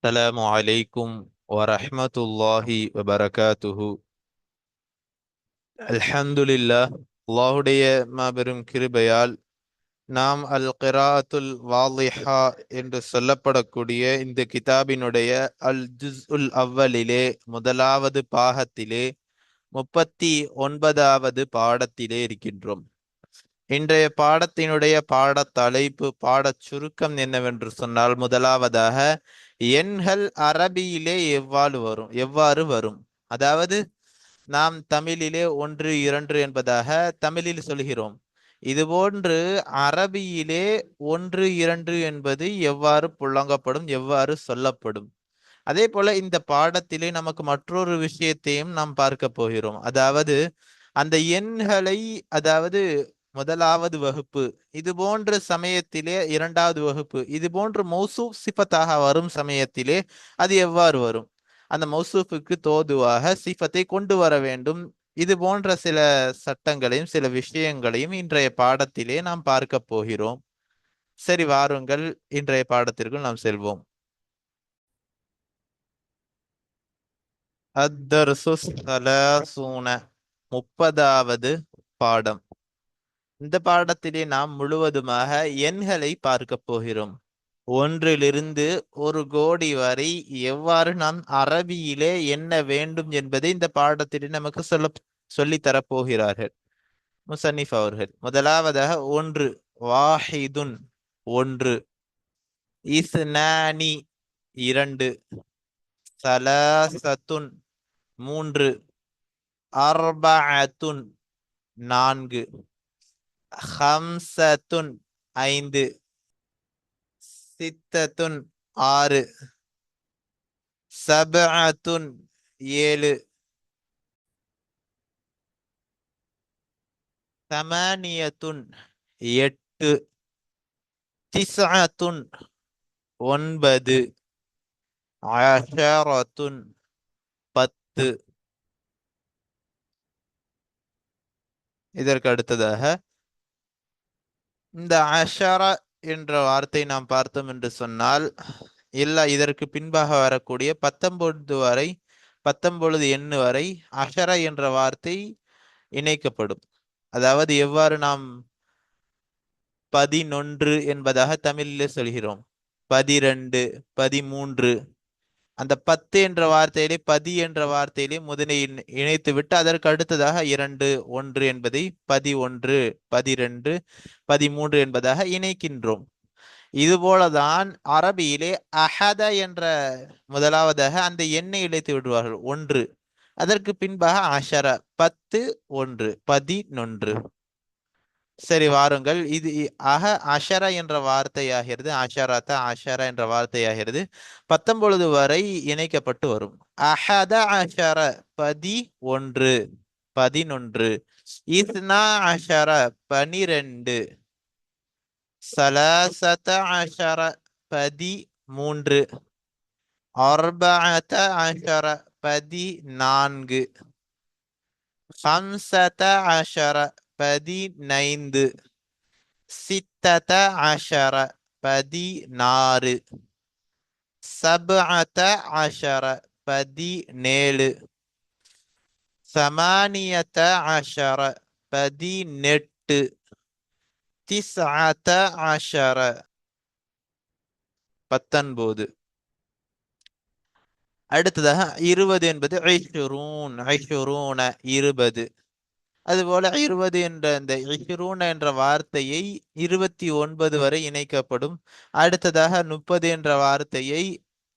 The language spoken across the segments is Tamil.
السلام عليكم ورحمة الله وبركاته அல்ஹம்துலில்லாஹ் அல்லாஹுடைய மாபெரும் கிருபையால் நாம் அல் கிராத்துல் வாலிஹா என்று சொல்லப்படக்கூடிய இந்த கிதாபினுடைய அல் ஜுஸ் உல் அவ்வலிலே முதலாவது பாகத்திலே முப்பத்தி ஒன்பதாவது பாடத்திலே இருக்கின்றோம் இன்றைய பாடத்தினுடைய பாடத் தலைப்பு பாடச் சுருக்கம் என்னவென்று சொன்னால் முதலாவதாக எண்கள் அரபியிலே எவ்வாறு வரும்? எவ்வாறு வரும்? அதாவது நாம் தமிழிலே ஒன்று இரண்டு என்பதாக தமிழில் சொல்கிறோம். இதுபோன்று அரபியிலே ஒன்று இரண்டு என்பது எவ்வாறு புழங்கப்படும் எவ்வாறு சொல்லப்படும்? அதே போல இந்த பாடத்திலே நமக்கு மற்றொரு விஷயத்தையும் நாம் பார்க்க போகிறோம். அதாவது அந்த எண்களை அதாவது முதலாவது வகுப்பு. இது போன்ற சமயத்திலே இரண்டாவது வகுப்பு. இது போன்று மௌசூப் சிஃபத்தாக வரும் சமயத்திலே அது எவ்வாறு வரும்? அந்த மௌசூஃபுக்கு தோதுவாக சிஃபத்தை கொண்டு வர வேண்டும். இது போன்ற சில சட்டங்களையும் சில விஷயங்களையும் இன்றைய பாடத்திலே நாம் பார்க்க போகிறோம். சரி வாருங்கள். இன்றைய பாடத்திற்குள் நாம் செல்வோம். அத்தர்சு முப்பதாவது பாடம். இந்த பாடத்திலே நாம் முழுவதுமாக எண்களை பார்க்க போகிறோம். ஒன்றிலிருந்து ஒரு கோடி வரை எவ்வாறு நாம் அரபியிலே என்ன வேண்டும் என்பதை இந்த பாடத்திலே நமக்கு சொல்ல சொல்லித்தரப்போகிறார்கள் முசன்னிஃப் அவர்கள் முதலாவதாக ஒன்று வாஹிதுன் ஒன்று இஸ்னானி இரண்டு சலாசத்துன் மூன்று அர்பாத்துன் நான்கு. ஹம்சத்துன் ஐந்து சித்தத்துன் ஆறு சபஅத்துன் ஏழு தமானியத்துன் எட்டு திஸ்அத்துன் ஒன்பது அஷரத்துன் பத்து. இதற்கு அடுத்ததாக இந்த அஷர என்ற வார்த்தை நாம் பார்த்தோம் என்று சொன்னால் எல்லா இதற்கு பின்பாக வரக்கூடிய பத்தொன்பது வரை பத்தொன்பது எண்ணு வரை அஷரா என்ற வார்த்தை இணைக்கப்படும். அதாவது எவ்வாறு நாம் பதினொன்று என்பதாக தமிழிலே சொல்கிறோம். பதிரெண்டு பதிமூன்று அந்த பத்து என்ற வார்த்தையிலே பதி என்ற வார்த்தையிலே முதலை இணைத்து விட்டு அதற்கு அடுத்ததாக இரண்டு ஒன்று என்பதை பதி ஒன்று பதிரெண்டு பதிமூன்று என்பதாக இணைக்கின்றோம். இதுபோலதான் அரபியிலே அஹத என்ற முதலாவதாக அந்த எண்ணை இழைத்து விடுவார்கள். ஒன்று. அதற்கு பின்பாக அஷர. பத்து ஒன்று. பதினொன்று. சரி வாருங்கள். இது அக அஷரா என்ற வார்த்தையாகிறது. அஷராத்த அஷரா என்ற வார்த்தையாகிறது. பத்தொன்பது வரை இணைக்கப்பட்டு வரும். அஹத அஷர பதி ஒன்று பதினொன்று. இஸ்னா அஷர பனிரெண்டு. சலாசத அஷர பதி மூன்று அர்பத அஷர பதி நான்கு ஹம்சத அஷர பதினைந்து. சித்தத அஷர பதினாறு. சபஅத அஷர பதினேழு. சமானியத அஷர பதினெட்டு. திஸ்அத அஷர பத்தொன்பது. அடுத்ததாக இருபது என்பது ஐஷுரூன் ஐஷுரூன இருபது. அதுபோல இருபது என்ற அந்த இஹ்ரூன என்ற வார்த்தையை இருபத்தி ஒன்பது வரை இணைக்கப்படும். அடுத்ததாக முப்பது என்ற வார்த்தையை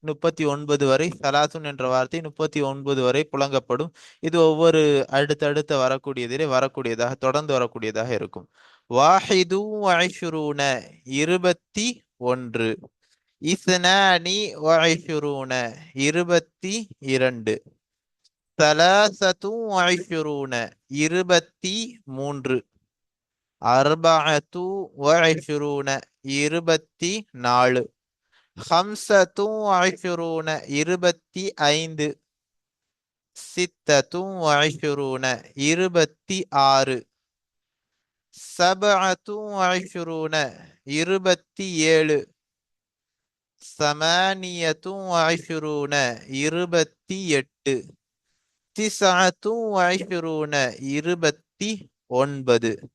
முப்பத்தி ஒன்பது வரை சலாசுன் என்ற வார்த்தை முப்பத்தி ஒன்பது வரை புழங்கப்படும் இது ஒவ்வொரு அடுத்தடுத்த வரக்கூடியதிலே வரக்கூடியதாக தொடர்ந்து வரக்கூடியதாக இருக்கும். வாஹிது ஐஷுரூன இருபத்தி ஒன்று. இஸ்னானி ஐஷுரூன இருபத்தி இரண்டு. தலாசத்தும் ஐஷுரூன இருபத்தி மூன்று அர்பஅத்து ஐஷுரூன இருபத்தி நாலு ஹம்சத்தும் ஐஷுரூன இருபத்தி ஐந்து சித்தத்தும் ஐஷுரூன இருபத்தி ஆறு சபத்தும் ஐஷுரூன இருபத்தி ஏழு சமானியத்தும் ஐஷுரூன இருபத்தி எட்டு இருபத்தி ஒன்பது.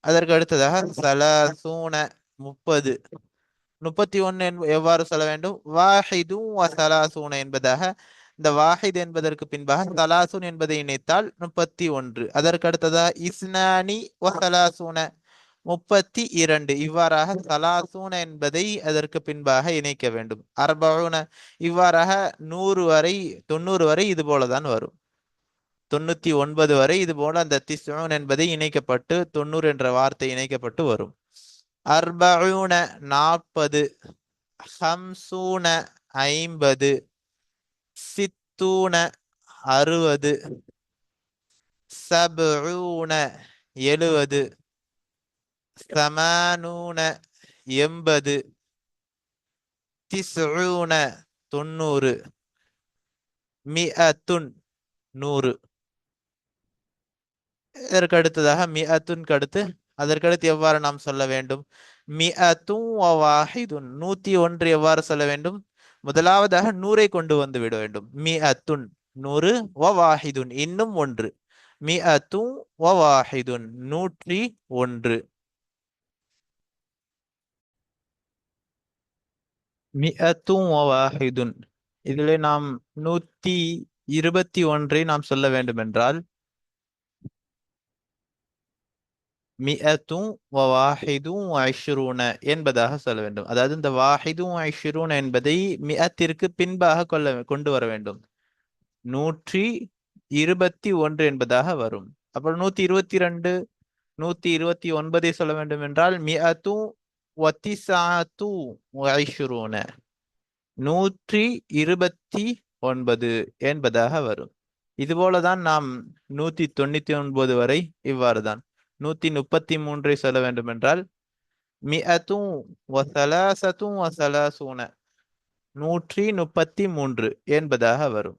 அதற்கு அடுத்ததாக சலாசூன முப்பது. முப்பத்தி ஒன்னு எவ்வாறு சொல்ல வேண்டும்? வாஹிதும் சலாசூன என்பதாக. இந்த வாஹித் என்பதற்கு பின்பாக சலாசூன் என்பதை இணைத்தால் முப்பத்தி ஒன்று. அதற்கு அடுத்ததாக இஸ்னானி வசலாசூன முப்பத்தி இரண்டு. இவ்வாறாக சலாசூன என்பதை அதற்கு பின்பாக இணைக்க வேண்டும். அர்பவுன இவ்வாறாக நூறு வரை தொண்ணூறு வரை இது போலதான் வரும். தொண்ணூத்தி ஒன்பது வரை இது போல அந்த திசூன் என்பதை இணைக்கப்பட்டு தொண்ணூறு என்ற வார்த்தை இணைக்கப்பட்டு வரும். அர்பூன நாற்பது. ஹம்சூன ஐம்பது. சித்தூன அறுபது. சபூன எழுபது. சமானூன எண்பது. திஸ்ஊன தொண்ணூறு. மி அத்துன் நூறு. இதற்கு அடுத்ததாக மிஅத்துன் அடுத்து அதற்கடுத்து எவ்வாறு நாம் சொல்ல வேண்டும்? மிஅத்தும் வாஹிதுன் நூத்தி ஒன்று எவ்வாறு சொல்ல வேண்டும்? முதலாவதாக நூறை கொண்டு வந்து விட வேண்டும். மி அத்துன் நூறு வாஹிதுன் இன்னும் ஒன்று. மி வாஹிதுன் நூற்றி ஒன்று. மிஅத்தும் வாஹிதுன் இதிலே நாம் நூத்தி இருபத்தி ஒன்றை நாம் சொல்ல வேண்டும் என்றால் மிஅத்தும் வாஹிதும் ஐஷுரூன என்பதாக சொல்ல வேண்டும். அதாவது இந்த வாஹிதும் ஐஷுரூன என்பதை மிஅத்திற்கு பின்பாக கொள்ள கொண்டு வர வேண்டும். நூற்றி இருபத்தி ஒன்று என்பதாக வரும். அப்புறம் நூத்தி இருபத்தி ரெண்டு நூத்தி இருபத்தி ஒன்பதை சொல்ல வேண்டும் என்றால் மிஅத்தும் வத்திசாத்து ஐஷ்ரூன நூற்றி இருபத்தி ஒன்பது என்பதாக வரும். இதுபோலதான் நாம் நூத்தி தொண்ணூத்தி ஒன்பது வரை இவ்வாறு தான் நூத்தி முப்பத்தி மூன்றை சொல்ல வேண்டும் என்றால் மிஅத்தும் வசலாசத்தும் வசலாசூன. நூற்றி முப்பத்தி மூன்று என்பதாக வரும்.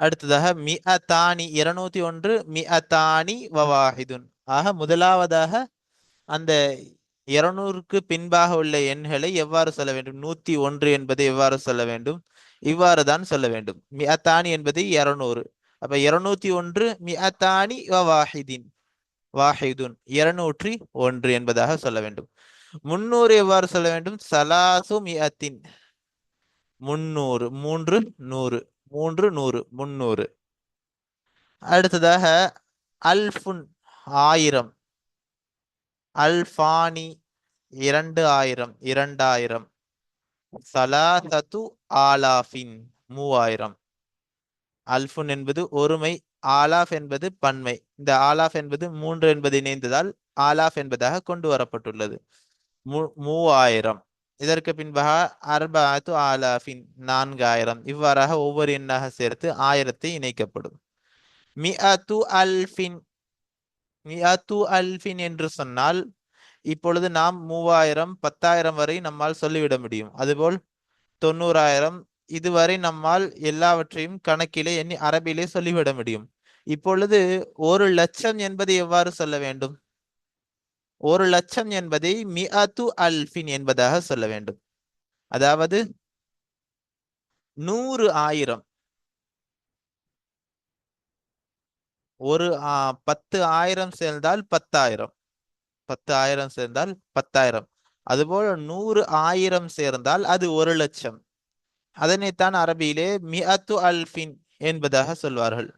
அடுத்ததாக மி அத்தானி இருநூத்தி ஒன்று மி அத்தானி வவாஹிதுன். ஆக முதலாவதாக அந்த இருநூறுக்கு பின்பாக உள்ள எண்களை எவ்வாறு சொல்ல வேண்டும்? நூத்தி ஒன்று என்பதை எவ்வாறு சொல்ல வேண்டும்? இவ்வாறு தான் சொல்ல வேண்டும். மி அத்தானி என்பது இருநூறு. அப்ப இருநூத்தி ஒன்று மி அத்தானி வாஹிதின். வாஹிதுன் இருநூற்றி ஒன்று என்பதாக சொல்ல வேண்டும். முன்னூறு எவ்வாறு சொல்ல வேண்டும்? சலாசு மி அத்தின் முன்னூறு மூன்று நூறு. மூன்று நூறு முன்னூறு. அடுத்ததாக அல்ஃபுன் ஆயிரம். அல்ஃபானி இரண்டு ஆயிரம் இரண்டாயிரம். சலாசத்து ஆலாஃபின் மூவாயிரம். அல்ஃபுன் என்பது ஒருமை ஆலாஃப் என்பது பன்மை. இந்த ஆலாஃப் என்பது மூன்று என்பது இணைந்ததால் ஆலாஃப் என்பதாக கொண்டு வரப்பட்டுள்ளது. மூ மூவாயிரம். இதற்கு பின்பாக அர்பாத்து ஆலாஃபின் நான்காயிரம் இவ்வாறாக ஒவ்வொரு எண்ணாக சேர்த்து ஆயிரத்தை இணைக்கப்படும். மிஅத்து அல்ஃபின் மிஅத்து அல்ஃபின் என்று சொன்னால் இப்பொழுது நாம் மூவாயிரம் பத்தாயிரம் வரை நம்மால் சொல்லிவிட முடியும். அதுபோல் தொண்ணூறாயிரம் இதுவரை நம்மால் எல்லாவற்றையும் கணக்கிலே எண்ணி அரபிலே சொல்லிவிட முடியும். இப்பொழுது ஒரு லட்சம் என்பதை எவ்வாறு சொல்ல வேண்டும்? ஒரு லட்சம் என்பதை மிஅத்து அல்பின் என்பதாக சொல்ல வேண்டும். அதாவது நூறு ஆயிரம். ஒரு பத்து ஆயிரம் சேர்ந்தால் பத்தாயிரம். பத்து ஆயிரம் சேர்ந்தால் பத்தாயிரம். அதுபோல நூறு ஆயிரம் சேர்ந்தால் அது ஒரு லட்சம். அதனைத்தான் அரபியிலே மிஅத்து அல்பின் என்பதாக சொல்வார்கள்.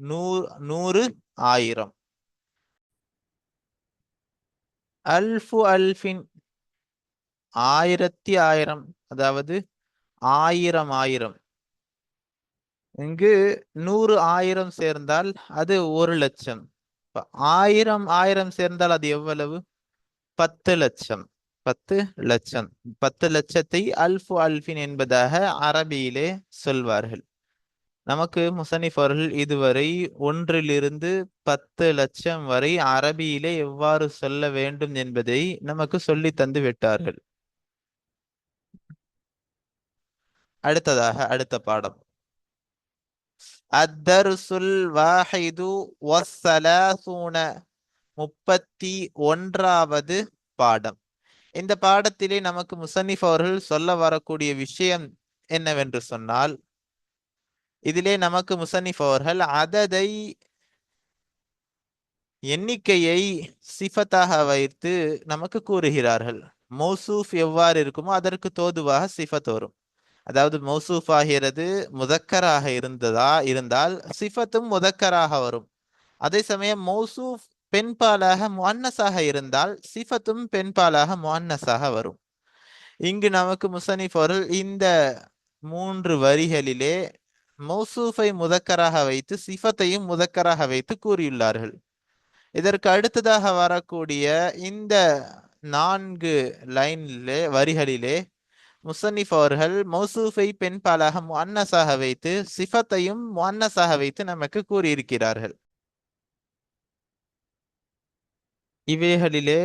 நூறு நூறு ஆயிரம். அல்ஃபு அல்ஃபின் ஆயிரத்தி ஆயிரம் அதாவது ஆயிரம் ஆயிரம். இங்கு நூறு ஆயிரம் சேர்ந்தால் அது ஒரு லட்சம். ஆயிரம் ஆயிரம் சேர்ந்தால் அது எவ்வளவு? பத்து லட்சம். பத்து லட்சம். பத்து லட்சத்தை அல்ஃபு அல்ஃபின் என்பதாக அரபியிலே சொல்வார்கள். நமக்கு முசனிஃப் அவர்கள் இதுவரை ஒன்றிலிருந்து பத்து லட்சம் வரை அரபியிலே எவ்வாறு சொல்ல வேண்டும் என்பதை நமக்கு சொல்லி தந்து விட்டார்கள். அடுத்ததாக அடுத்த பாடம். அத்தர்சுல் வாஹிது வஸ்ஸலாசூன முப்பத்தி ஒன்றாவது பாடம். இந்த பாடத்திலே நமக்கு முசன்னிஃப் அவர்கள் சொல்ல வரக்கூடிய விஷயம் என்னவென்று சொன்னால் இதிலே நமக்கு முசன்னிஃப் அவர்கள் அததை எண்ணிக்கையை சிஃபத்தாக வைத்து நமக்கு கூறுகிறார்கள். மௌசூஃப் எவ்வாறு இருக்குமோ அதற்கு தோதுவாக சிஃபத் வரும். அதாவது மௌசூஃப் ஆகிறது முதக்கராக இருந்ததா இருந்தால் சிஃபத்தும் முதக்கராக வரும். அதே சமயம் மௌசூஃப் பெண்பாலாக முன்னஸாக இருந்தால் சிஃபத்தும் பெண்பாலாக முன்னஸாக வரும். இங்கு நமக்கு முசனிஃப் அவர்கள் இந்த மூன்று வரிகளிலே மௌசூஃபை முதக்கராக வைத்து சிஃபத்தையும் முதக்கராக வைத்து கூறியுள்ளார்கள். இதற்கு அடுத்ததாக வரக்கூடிய இந்த நான்கு லைனிலே வரிகளிலே முசன்னிஃப் அவர்கள் மௌசூஃபை பெண்பாலாக முன்னஸாக வைத்து சிஃபத்தையும் முன்னஸாக வைத்து நமக்கு கூறியிருக்கிறார்கள். இவைகளிலே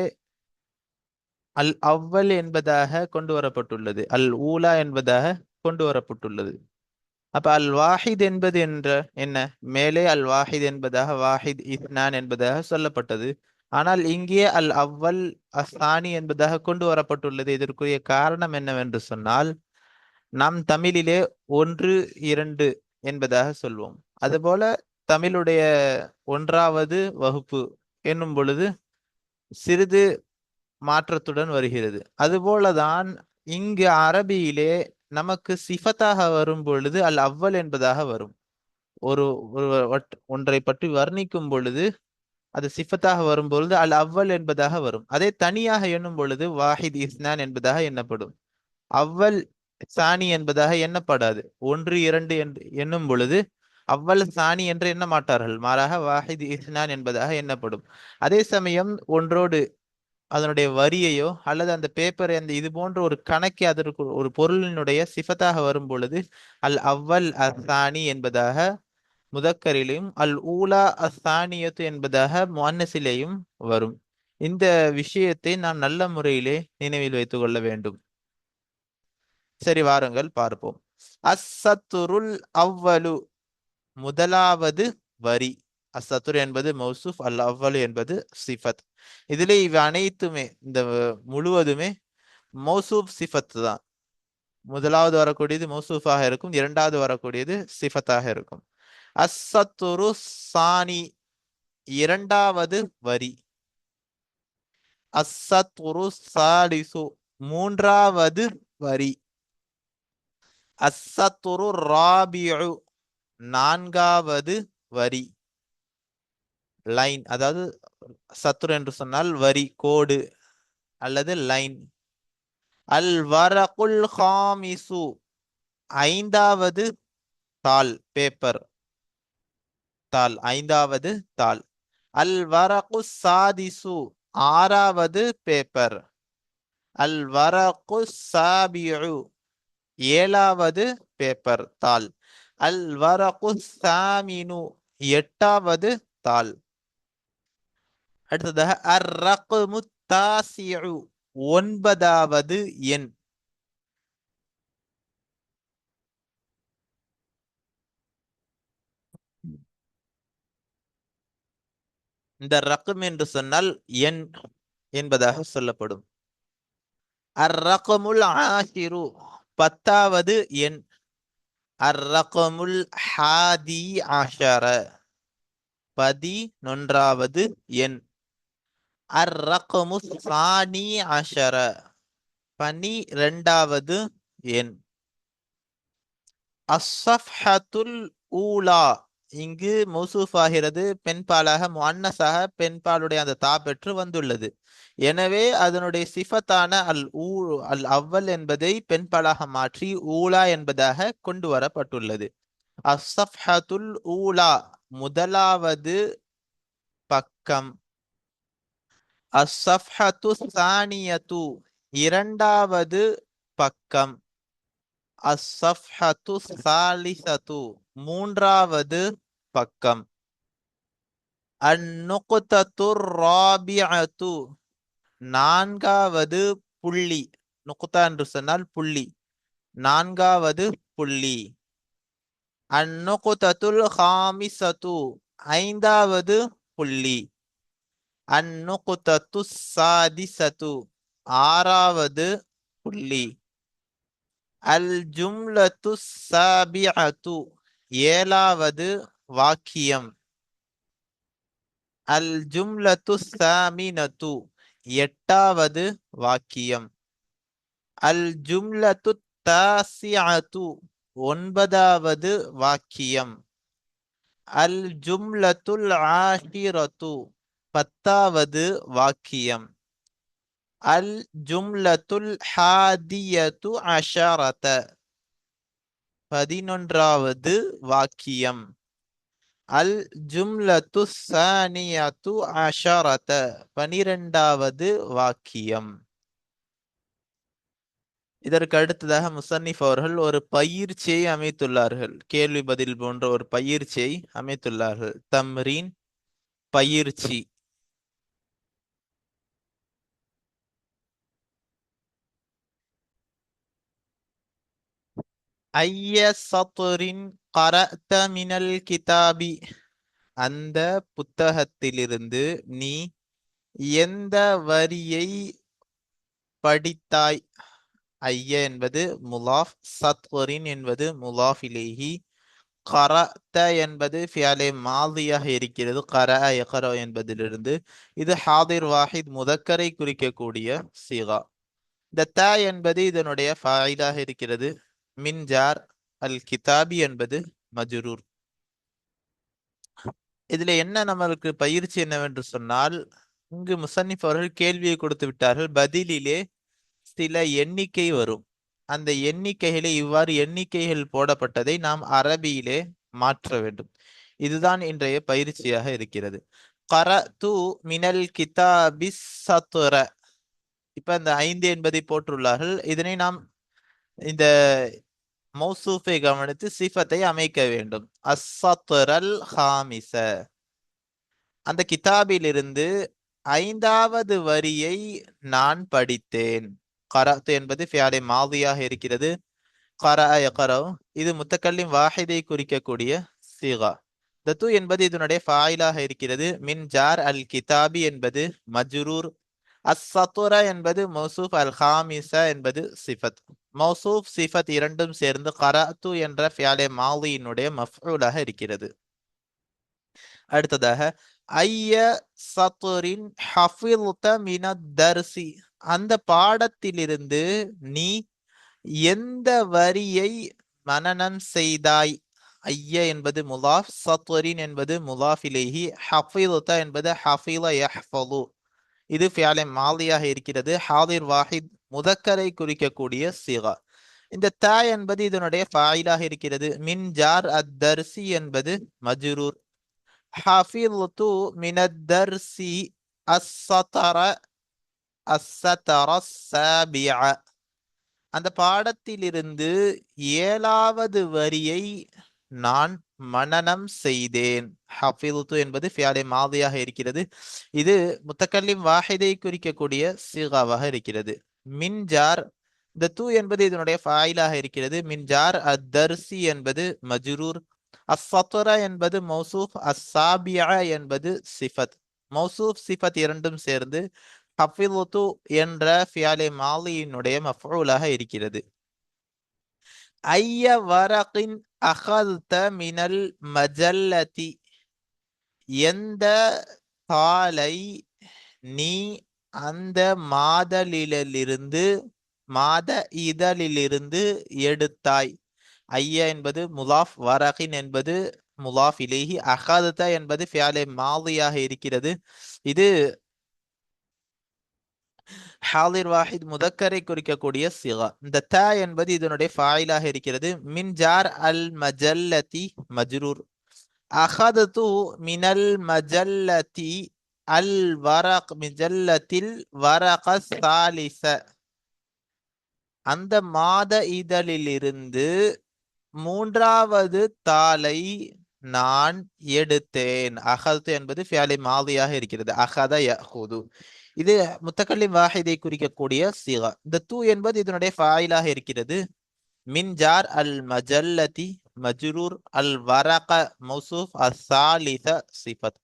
அல் அவ்வல் என்பதாக கொண்டு வரப்பட்டுள்ளது. அல் ஊலா என்பதாக கொண்டு வரப்பட்டுள்ளது. அப்ப அல் வாஹித் என்பது என்ற என்ன? மேலே அல் வாஹித் என்பதாக வாஹித் இஸ்னான் என்பதாக சொல்லப்பட்டது. ஆனால் இங்கே அல் அவ்வல் அஸ்தானி என்பதாக கொண்டு வரப்பட்டுள்ளது. இதற்குரிய காரணம் என்னவென்று சொன்னால் நாம் தமிழிலே ஒன்று இரண்டு என்பதாக சொல்வோம். அதுபோல தமிழுடைய ஒன்றாவது வகுப்பு என்னும் பொழுது சிறிது மாற்றத்துடன் வருகிறது. அதுபோலதான் இங்கு அரபியிலே நமக்கு சிஃபத்தாக வரும் பொழுது அல் அவ்வல் என்பதாக வரும். ஒரு ஒரு ஒன்றை பற்றி வர்ணிக்கும் பொழுது அது சிஃபத்தாக வரும் பொழுது அல் அவ்வல் என்பதாக வரும். அதே தனியாக எண்ணும் பொழுது வாஹித் இஸ்னான் என்பதாக எண்ணப்படும். அவ்வல் சாணி என்பதாக எண்ணப்படாது. ஒன்று இரண்டு என்று எண்ணும் பொழுது அவ்வல் சாணி என்று எண்ண மாட்டார்கள். மாறாக வாஹித் இஸ்னான் என்பதாக எண்ணப்படும். அதே சமயம் ஒன்றோடு அதனுடைய வரியையோ அல்லது அந்த பேப்பரை அந்த இது போன்ற ஒரு கணக்கை அதற்கு ஒரு பொருளினுடைய சிஃபத்தாக வரும் பொழுது அல் அவ்வல் அசானி என்பதாக முதக்கரிலையும் அல் ஊலா அசானியத்து என்பதாக முன்னசிலேயும் வரும். இந்த விஷயத்தை நாம் நல்ல முறையிலே நினைவில் வைத்துக் கொள்ள வேண்டும். சரி வாருங்கள் பார்ப்போம். அசத்துருல் அவ்வலு முதலாவது வரி. அசத்துர் என்பது மௌசூப் அல் அவ்வலு என்பது சிஃபத். இதுல இவை அனைத்துமே இந்த முழுவதுமே மௌசூப் சிஃபத் தான். முதலாவது வரக்கூடியது மௌசூஃபாக இருக்கும் இரண்டாவது வரக்கூடியது சிஃபத்தாக இருக்கும். அசத்துரு சாணி இரண்டாவது வரி. அசத்துரு சாலிசு மூன்றாவது வரி. அசத்துரு ராபியு நான்காவது வரி. லைன் அதாவது சத்துரு என்று சொன்னால் வரி கோடு அல்லது லைன் அல் வரகுல் ஹாமிசு ஐந்தாவது தாள் பேப்பர் தாள் ஐந்தாவது தாள். அல் வரகு சாதிசு ஆறாவது பேப்பர் அல் வரகு சாபியு ஏழாவது பேப்பர் தாள். அல் வரகு சாமினு எட்டாவது தாள். அடுத்ததாக அர் ரக்மு தாசியு ஒன்பதாவது எண். இந்த ரகம் என்று சொன்னால் எண் என்பதாக சொல்லப்படும். அர் ரகமுல் ஆஷிரு பத்தாவது எண். அர் ரகமுல் ஹாதி பதி பதினொன்றாவது எண். அர் ரகமு சானி ஆஷர பனிரெண்டாவது எண். அஸ்ஸஃப்ஹத்துல் ஊலா. இங்கு மௌசூஃப் ஆகிறது பெண்பாலாக முன்னஸாக பெண்பாலுடைய அந்த தா பெற்று வந்துள்ளது. எனவே அதனுடைய சிஃபத்தான அல் ஊ அல் அவ்வல் என்பதை பெண்பாலாக மாற்றி ஊலா என்பதாக கொண்டு வரப்பட்டுள்ளது. அஸ்ஸஃப்ஹத்துல் ஊலா முதலாவது பக்கம். அஸ்ஸஃப்ஹத்து சானியத்து இரண்டாவது பக்கம். அஸ்ஸஃப்ஹத்து சாலிசத்து மூன்றாவது பக்கம். அந்நுகுத்தத்து ராபியத்து நான்காவது புள்ளி. நுகுத்தா என்று சொன்னால் புள்ளி. நான்காவது புள்ளி. அந்நுகுத்தத்துல் ஹாமிசத்து ஐந்தாவது புள்ளி. அந்நுகுதத்து சாதிசத்து ஆறாவது புள்ளி. அல் ஜும்லத்து சாபிஅத்து ஏழாவது வாக்கியம். அல் ஜும்லத்து சாமினத்து எட்டாவது வாக்கியம். அல் ஜும்லத்து தாசிஅத்து ஒன்பதாவது வாக்கியம். அல் ஜும்லத்துல் ஆஷிரத்து பத்தாவது வாக்கியம். அல் ஜும்லத்துல் ஹாதியத்து அஷரத. பதினொன்றாவது வாக்கியம். அல் ஜும்லத்து சானியத்து அஷரத. பனிரெண்டாவது வாக்கியம். இதற்கு அடுத்ததாக முசன்னிஃப் அவர்கள் ஒரு பயிற்சியை அமைத்துள்ளார்கள். கேள்வி பதில் போன்ற ஒரு பயிற்சியை அமைத்துள்ளார்கள். தம்ரீன் பயிற்சி. ஐய சத்துரின் கரத்த மினல் கிதாபி? அந்த புத்தகத்திலிருந்து நீ எந்த வரியை படித்தாய்? ஐய என்பது முலாஃப் சத்வரின் என்பது முலாஃப் இலேஹி. கரத்த என்பது ஃபியாலே மாதியாக இருக்கிறது. கர எகரோ என்பதிலிருந்து. இது ஹாதிர் வாஹித் முதக்கரை குறிக்கக்கூடிய சீகா. இந்த த என்பது இதனுடைய ஃபாயிலாக இருக்கிறது. மின்ஜார் அல் கிதாபி என்பது மஜ்ரூர். இதுல என்ன நம்மளுக்கு பயிற்சி என்னவென்று சொன்னால் இங்கு முசன்னிப் அவர்கள் கேள்வியை கொடுத்து விட்டார்கள் பதிலிலே சில எண்ணிக்கை வரும். அந்த எண்ணிக்கைகளை இவ்வாறு எண்ணிக்கைகள் போடப்பட்டதை நாம் அரபியிலே மாற்ற வேண்டும். இதுதான் இன்றைய பயிற்சியாக இருக்கிறது. கர து மினல் கிதாபி சத்துர இப்ப இந்த ஐந்து என்பதை போட்டுள்ளார்கள் இதனை நாம் இந்த மௌசூஃபை கவனித்து சிஃபத்தை அமைக்க வேண்டும். அஸ்ஸத்ரல் ஹாமிச. அந்த கிதாபிலிருந்து ஐந்தாவது வரியை நான் படித்தேன். கராத்து என்பது ஃபியாலை மாதியாக இருக்கிறது. கர கரவ் இது முத்தக்கல்லின் வாஹிதை குறிக்கக்கூடிய சிகா. தத்து என்பது இதனுடைய ஃபாயிலாக இருக்கிறது. மின் ஜார் அல் கிதாபி என்பது மஜ்ரூர். அஸ்ஸத்துர என்பது மௌசூப் அல் ஹாமிசா என்பது சிஃபத். மௌசூப் சிஃபத் இரண்டும் சேர்ந்து கராத்து என்ற ஃபியாலே மாலியினுடைய மஃபூலாக இருக்கிறது. அடுத்ததாக ஐய சத்துரின் ஹஃபில்த மினத் தர்சி. அந்த பாடத்திலிருந்து நீ எந்த வரியை மனனம் செய்தாய்? ஐய என்பது முலாஃப் சத்வரின் என்பது முலாஃபிலேஹி ஹஃபில்த என்பது ஹஃபில யஹ்ஃபலு. இது ஃபியாலை மாலியாக இருக்கிறது. ஹாதிர் வாஹித் முதக்கரை குறிக்கக்கூடிய சிகா. இந்த த என்பது இதனுடைய ஃபாயிலாக இருக்கிறது. மின் ஜார் அத் தர்சி என்பது மஜ்ரூர். ஹஃபில்து மினத் தர்சி அஸ்ஸதர அஸ்ஸதர சாபிஅ அந்த பாடத்திலிருந்து ஏழாவது வரியை நான் மனனம் செய்தேன். ஹஃபில்து என்பது ஃபியாலே மாதியாக இருக்கிறது. இது முத்தக்கல்லிம் வாஹிதை குறிக்கக்கூடிய சீகாவாக இருக்கிறது. மின்ஜார் இந்த தூ என்பது இதனுடைய ஃபாயிலாக இருக்கிறது. மின்ஜார் அத்தர்சி என்பது மஜ்ரூர். அஸ்ஸத்ரா என்பது மௌசூஃப் அஸ்ஸாபியா என்பது சிஃபத். மௌசூஃப் சிஃபத் இரண்டும் சேர்ந்து ஹஃபில்து என்ற ஃபியாலே மாலியினுடைய மஃபூலாக இருக்கிறது. ஐய வரகின் அகல்த மினல் மஜல்லதி எந்த தாளை நீ அந்த மாதலிலிருந்து மாத இதழிலிருந்து எடுத்தாய்? ஐயா என்பது முலாஃப் வரகின் என்பது முலாஃப் இலேஹி. அகாததா என்பது ஃபியாலே மாதியாக இருக்கிறது. இது ஹாலிர் வாஹித் முதக்கரை குறிக்கக்கூடிய சிகா. இந்த த என்பது இதனுடைய ஃபாயிலாக இருக்கிறது. மின் ஜார் அல் மஜல்லதி மஜ்ரூர். அஹது மினல் மஜல்லதி அல் வரக் மிஜல்லத்தில் வரக சாலிச. அந்த மாத இதழிலிருந்து மூன்றாவது தாளை நான் எடுத்தேன். அகல்து என்பது ஃபியாலி மாதியாக இருக்கிறது. அகத யஹுது. இது முத்தக்கல்லிம் வாஹிதை குறிக்கக்கூடிய சீகா. இந்த தூ என்பது இதனுடைய ஃபாயிலாக இருக்கிறது. மின்ஜார் அல் மஜல்லதி மஜ்ரூர் அல் வரக மௌசூஃப் அசாலித சிஃபத்.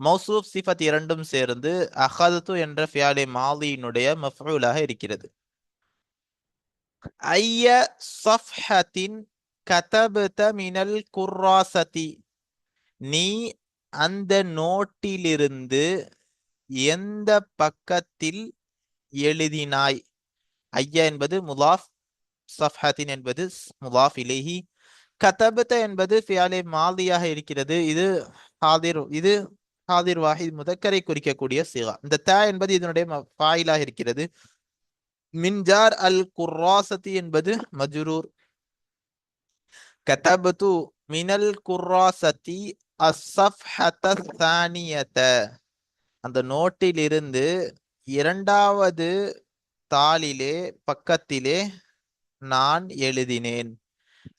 மௌசூஃப் சிஃபத் இரண்டும் சேர்ந்து அஹது என்ற ஃபியாலே மாலியினுடைய மஃபூலாக இருக்கிறது. ஐய சஃப்ஹத்தின் கதபத மினல் குர்ராசதி. நீ அந்த நோட்டிலிருந்து எந்த பக்கத்தில் எழுதினாய்? ஐயா என்பது முலாஃப் சஃப்ஹத்தின் என்பது முலாஃப் இலேஹி. கதபத்த என்பது ஃபியாலே மாலியாக இருக்கிறது. இது ஹாதிர் இது ஹாதிர் வாஹித் முதக்கரை குறிக்கக்கூடிய சிகா. இந்த த என்பது இதனுடைய ஃபாயிலாக இருக்கிறது. மின்ஜார் அல் குர்ராசதி என்பது மஜ்ரூர். கதபத்து மினல் குர்ராசதி அஸ்ஸஃப்ஹத சானியத அந்த நோட்டிலிருந்து இரண்டாவது தாளிலே பக்கத்திலே நான் எழுதினேன்.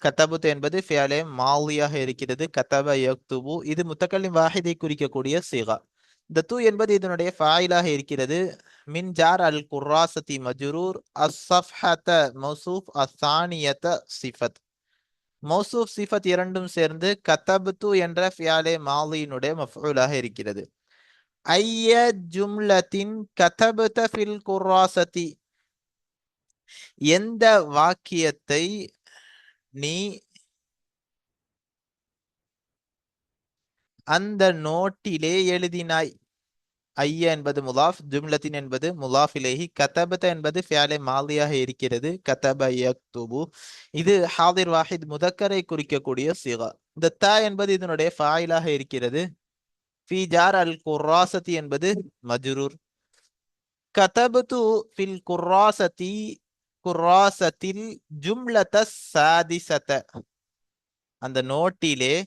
கத்தபுத் என்பது ஃபியாலே மாலியாக இருக்கிறது. கத்தப யக்துபு. இது முத்தக்கல்லின் வாஹிதை குறிக்கக்கூடிய சிகா. இந்த தூ என்பது இதனுடைய ஃபாயிலாக இருக்கிறது. மின் ஜார் அல் குர்ராசதி மஜ்ரூர். அஸ்ஸஃப்ஹத மௌசூஃப். அசானியத சிஃபத். மௌசூஃப் சிஃபத் இரண்டும் சேர்ந்து கத்தபுத்து என்ற ஃபியாலே மாலியினுடைய மஃபூலாக இருக்கிறது. ஐய ஜும்லத்தின் கதபுத ஃபில் குர்ராசதி. எந்த வாக்கியத்தை நீ அந்த நோட்டிலே எழுதினாய்? ஐய என்பது முலாஃப் ஜும்லத்தின் என்பது முலாஃபிலேஹி கதபத என்பது ஃபியாலே மாலியாக இருக்கிறது கதப யக்துபு. இது ஹாதிர் வாஹித் முதக்கரை குறிக்கக்கூடிய சிகா. இந்த த என்பது இதனுடைய ஃபாயிலாக இருக்கிறது. ஃபீஜார் அல் குர்ராசதி என்பது மஜ்ரூர். கதபுத்து ஃபில் குர்ராசதி குர்ராசத்தில் ஜும்லத சாதிசத. அந்த நோட்டிலே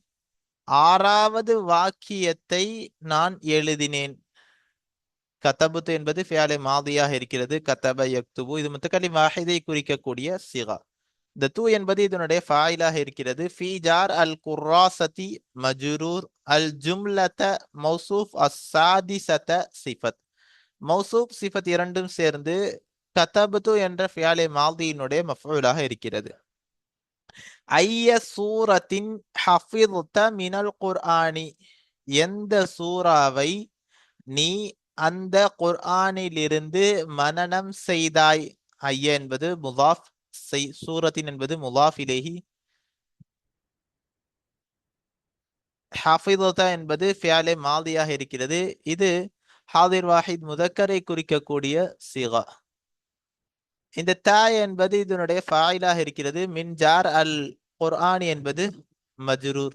ஆறாவது வாக்கியத்தை நான் எழுதினேன். கதபுத்து என்பது ஃபியாலே மாதியாக இருக்கிறது. கதப யக்துபு இது முத்தக்கலி வாஹிதை குறிக்கக்கூடிய சிகா. இந்த தூ என்பது இதனுடைய ஃபாயிலாக இருக்கிறது. ஃபீஜார் அல் குர்ராசதி மஜுரூர். அல் ஜும்லத மௌசூஃப் அஸ்ஸாதிசத சிஃபத் மௌசூப் சிஃபத் இரண்டும் சேர்ந்து கதபது என்ற ஃபியாலே மால்தியினுடைய மஃபூலாக இருக்கிறது. ஐய சூரத்தின் ஹஃபிதுத்த மினல் குர்ஆனி எந்த சூறாவை நீ அந்த குர்ஆனிலிருந்து மனனம் செய்தாய்? ஐய என்பது முலாஃப் சூரத்தின் என்பது முலாஃப் இலேஹி. ஹாஃபிதோதா என்பது ஃபியாலே மாதியாக இருக்கிறது. இது ஹாதிர் வாஹித் முதக்கரை குறிக்கக்கூடிய சிகா. இந்த தாய் என்பது இதனுடைய ஃபாயிலாக இருக்கிறது. மின் ஜார் அல் குர்ஆன் என்பது மஜ்ரூர்.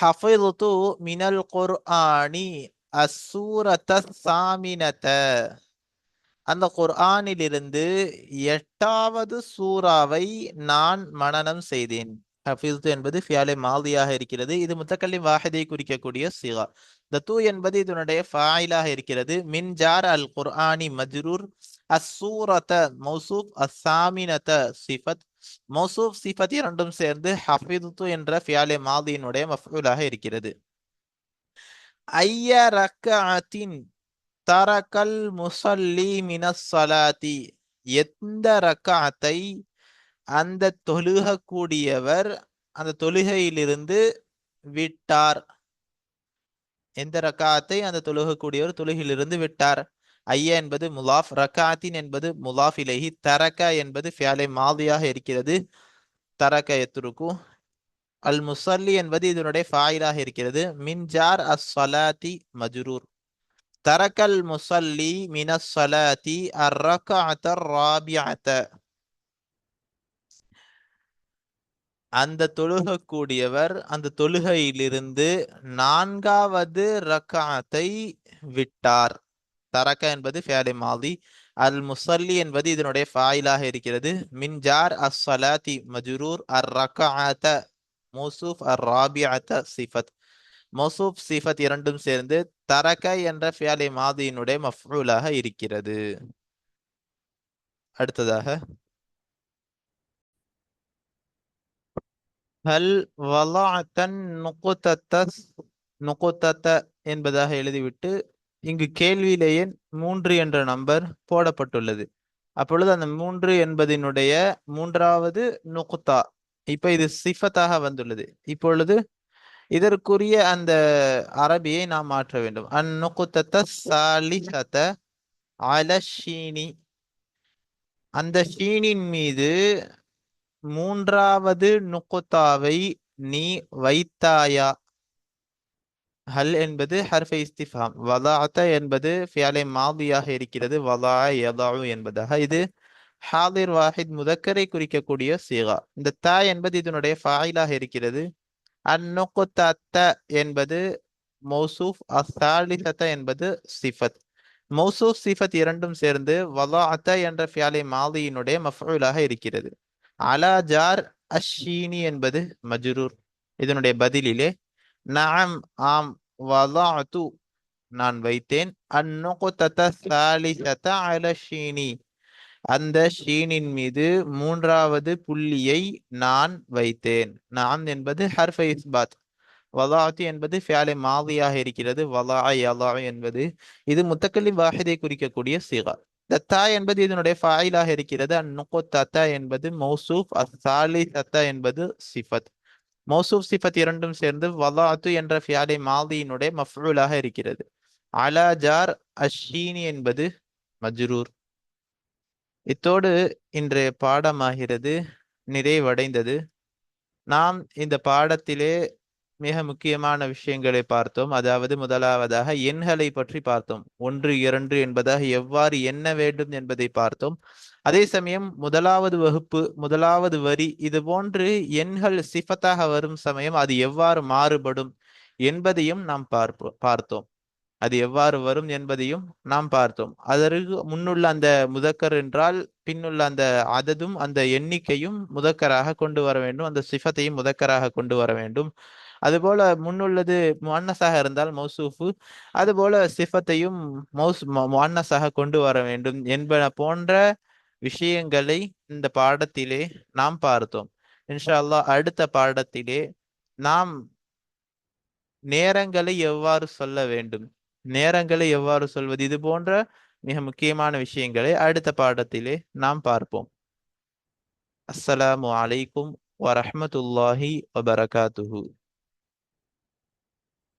ஹஃபிது மினல் குர்ஆனி அசூரத சாமினத. அந்த குர்ஆனிலிருந்து எட்டாவது சூறாவை நான் மனனம் செய்தேன். ஹஃபிது என்பது ஃபியாலே மாதியாக இருக்கிறது. இது முத்தக்கல்லி வாஹிதை குறிக்கக்கூடிய சிகா. தத்து என்பது இதனுடைய ஃபாயிலாக இருக்கிறது. மின்ஜார் அல் குர்ஆனி மஜ்ரூர். அசூரத மௌசூப் அசாமினத சிஃபத். மௌசூப் சிஃபத் இரண்டும் சேர்ந்து ஹஃபிது என்ற ஃபியாலே மாதியினுடைய மஃபூலாக இருக்கிறது. ஐய ரக்கஅத்தின் தரக்கல் முசல்லி மினஸ் சலாத்தி எந்த ரக்காத்தை அந்த தொழுகக்கூடியவர் அந்த தொழுகையிலிருந்து விட்டார். எந்த ரக்காத்தை? அந்த தொழுகக்கூடியவர் தொழுகையிலிருந்து விட்டார். ஐயா என்பது முலாஃப் ரக்காத்தின் என்பது முலாஃப் இலகி தரக்க என்பது ஃபியாலை மாதியாக இருக்கிறது. தரக்க எத்துருக்கு. அல் முசல்லி என்பது இதனுடைய ஃபாயிலாக இருக்கிறது. மின்ஜார் அஸ் சலாத்தி மஜ்ரூர். தரக்கல் முசல்லி மினஸ் சலாத்தி அர் ராபி ராபியத்த அந்த தொழுகக்கூடியவர் அந்த தொழுகையிலிருந்து நான்காவது ரக்காத்தை விட்டார். தரக என்பது ஃபேலை மாதி. அல் முசல்லி என்பது இதனுடைய ஃபாயிலாக இருக்கிறது. மின்ஜார் அஸ் சலாத்தி மஜ்ரூர் அர் ரக்காத்த மோசூப் அர் ராபியத்த சிஃபத். மோசூப் சிஃபத் இரண்டும் சேர்ந்து தரக்க என்ற ஃபியாலை மாதியினுடைய மஃபூலாக இருக்கிறது. அடுத்ததாக ஹல் வலாத்தன் நுகுத்தத்த நுகுத்தத்த என்பதாக எழுதிவிட்டு இங்கு கேள்வியிலேயே மூன்று என்ற நம்பர் போடப்பட்டுள்ளது. அப்பொழுது அந்த மூன்று என்பதனுடைய மூன்றாவது நுகுத்தா இப்ப இது சிஃபத்தாக வந்துள்ளது. இப்பொழுது இதற்குரிய அந்த அரபியை நாம் மாற்ற வேண்டும். அந்நுகுத்தத்த சாலிசத அல ஷீனி அந்த ஷீனின் மீது மூன்றாவது நுக்குத்தாவை நீ வைத்தாயா? ஹல் என்பது ஹர்ஃபை இஸ்திஃபாம். வதாத்த என்பது ஃபியாலை மாதியாக இருக்கிறது. வதா யதாவு என்பதாக. இது ஹாதிர் வாஹித் முதக்கரை குறிக்கக்கூடிய சீகா. இந்த த என்பது இதனுடைய ஃபாயிலாக இருக்கிறது. அந்நுகுத்த என்பது மௌசூஃப் அசாலிசத்த என்பது சிஃபத். மௌசூஃப் சிஃபத் இரண்டும் சேர்ந்து வதாஅத்த என்ற ஃபியாலை மாதியினுடைய மஃபூலாக இருக்கிறது. அலா ஜார் அஷீனி என்பது மஜ்ரூர். இதனுடைய பதிலிலே நாம் ஆம் வலாது நான் வைத்தேன். அந்நுகுத்தத சாலிசத அல அந்த ஷீனின் மீது மூன்றாவது புள்ளியை நான் வைத்தேன். நான் என்பது ஹர்ஃபை இஸ்பாத். வலாத்து என்பது ஃபியாலை மாதியாக இருக்கிறது. வலா யலா என்பது இது முத்தக்கல்லி வாஹிதை குறிக்கக்கூடிய சிகா. தத்தா என்பது இதனுடைய ஃபாயிலாக இருக்கிறது. அந்நுகுத்தத என்பது மௌசூப் அசாலி தத்தா என்பது சிஃபத். மௌசூப் சிஃபத் இரண்டும் சேர்ந்து வலாத்து என்ற ஃபியாலை மாதியினுடைய மஃபூலாக இருக்கிறது. அலாஜார் அஷீனி என்பது மஜ்ரூர். இத்தோடு இன்றைய பாடமாகிறது. நிறைவடைந்தது. நாம் இந்த பாடத்திலே மிக முக்கியமான விஷயங்களை பார்த்தோம். அதாவது முதலாவதாக எண்களை பற்றி பார்த்தோம். ஒன்று இரண்டு என்பதாக எவ்வாறு எண்ண வேண்டும் என்பதை பார்த்தோம். அதே சமயம் முதலாவது வகுப்பு முதலாவது வரி இது போன்று எண்கள் சிஃபத்தாக வரும் சமயம் அது எவ்வாறு மாறுபடும் என்பதையும் நாம் பார்ப்போம் பார்த்தோம். அது எவ்வாறு வரும் என்பதையும் நாம் பார்த்தோம். அதற்கு முன்னுள்ள அந்த முதக்கர் என்றால் பின்னுள்ள அந்த அததும் அந்த எண்ணிக்கையும் முதக்கராக கொண்டு வர வேண்டும். அந்த சிஃபத்தையும் முதக்கராக கொண்டு வர வேண்டும். அதுபோல முன்னுள்ளது முன்னஸாக இருந்தால் மௌசூஃபு. அதுபோல சிஃபத்தையும் மௌஸ் முன்னஸாக கொண்டு வர வேண்டும் என்பன போன்ற விஷயங்களை இந்த பாடத்திலே நாம் பார்த்தோம். இன்ஷா அல்லாஹ் அடுத்த பாடத்திலே நாம் நேரங்களை எவ்வாறு சொல்ல வேண்டும்? நேரங்களை எவ்வாறு சொல்வது? இது போன்ற மிக முக்கியமான விஷயங்களை அடுத்த பாடத்திலே நாம் பார்ப்போம். அஸ்ஸலாமு அலைக்கும் வரஹ்மத்துல்லாஹி வபரகாத்துஹு.